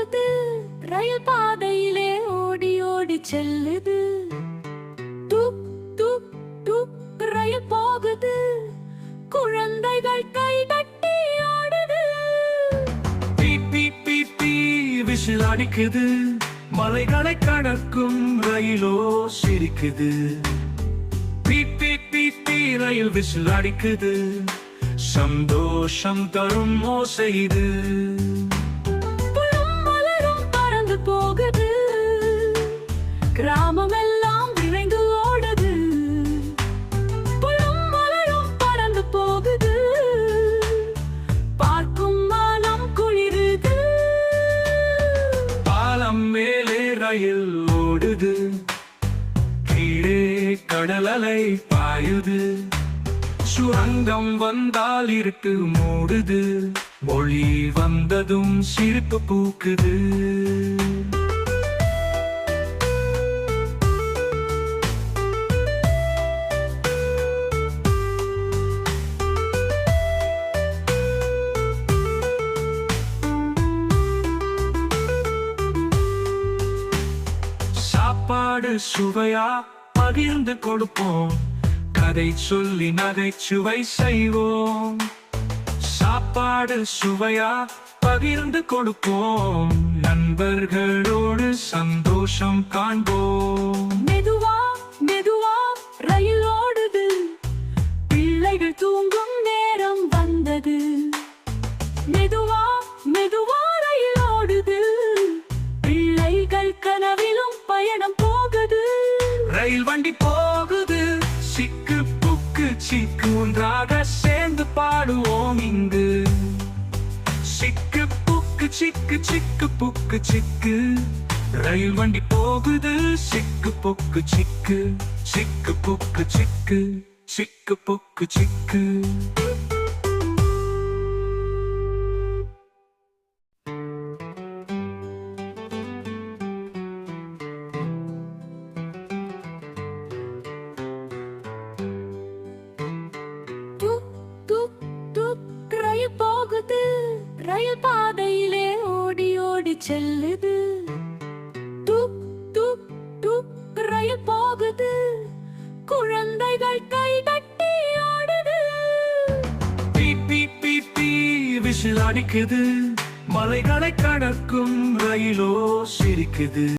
போகுது. ரயில் பாதையிலே ஓடி ஓடி செல்லுது. துப் துப் துப் ரயில் போகுது. குழந்தைகள் கை கட்டி ஆடுது. பீ பீ பீ பீ விசில் அடிக்குது. மலைகளை கடக்கும் ரயிலோ சிரிக்குது. பீ பீ பீ பீ ரயில் விசில் அடிக்குது. சந்தோஷம் தரும் ஓசை இது. போகுது. கிராமம் எல்லாம் விரைந்து ஓடுது. புலும் மலரும் பறந்து போகுது. பார்க்கும் மனம் குளிருது. பாலம் மேலே ரயில் ஓடுது. கீழே கடல் அலை பாயுது. சுரங்கம் வந்தால் இருட்டு மூடுது. மொழி வந்ததும் சிரிப்பு பூக்குது. சாப்பாடு சுவையா பகிர்ந்து கொடுப்போம். கதை சொல்லி நகைச்சுவை செய்வோம். சாப்பாடு சுவையா பகிர்ந்து கொடுப்போம். நண்பர்களோடு சந்தோஷம் காண்போம். பாடுவோம் இங்கு. சிக்கு புக்கு சிக்கு சிக்கு புக்கு சிக்கு. ரயில் வண்டி போகுது சிக்கு புக்கு சிக்கு. சிக்கு புக்கு சிக்கு. சிக்கு புக்கு சிக்கு. ரயில் பாதையிலே ஓடி ஓடி செல்லுது. துப் துப் துப் ரயில் போகுது. குழந்தைகள் கை தட்டி ஆடுது. பீ பீ பீ பீ விசில் அடிக்குது. மலைகளை கடக்கும் ரயிலோ சிரிக்குது.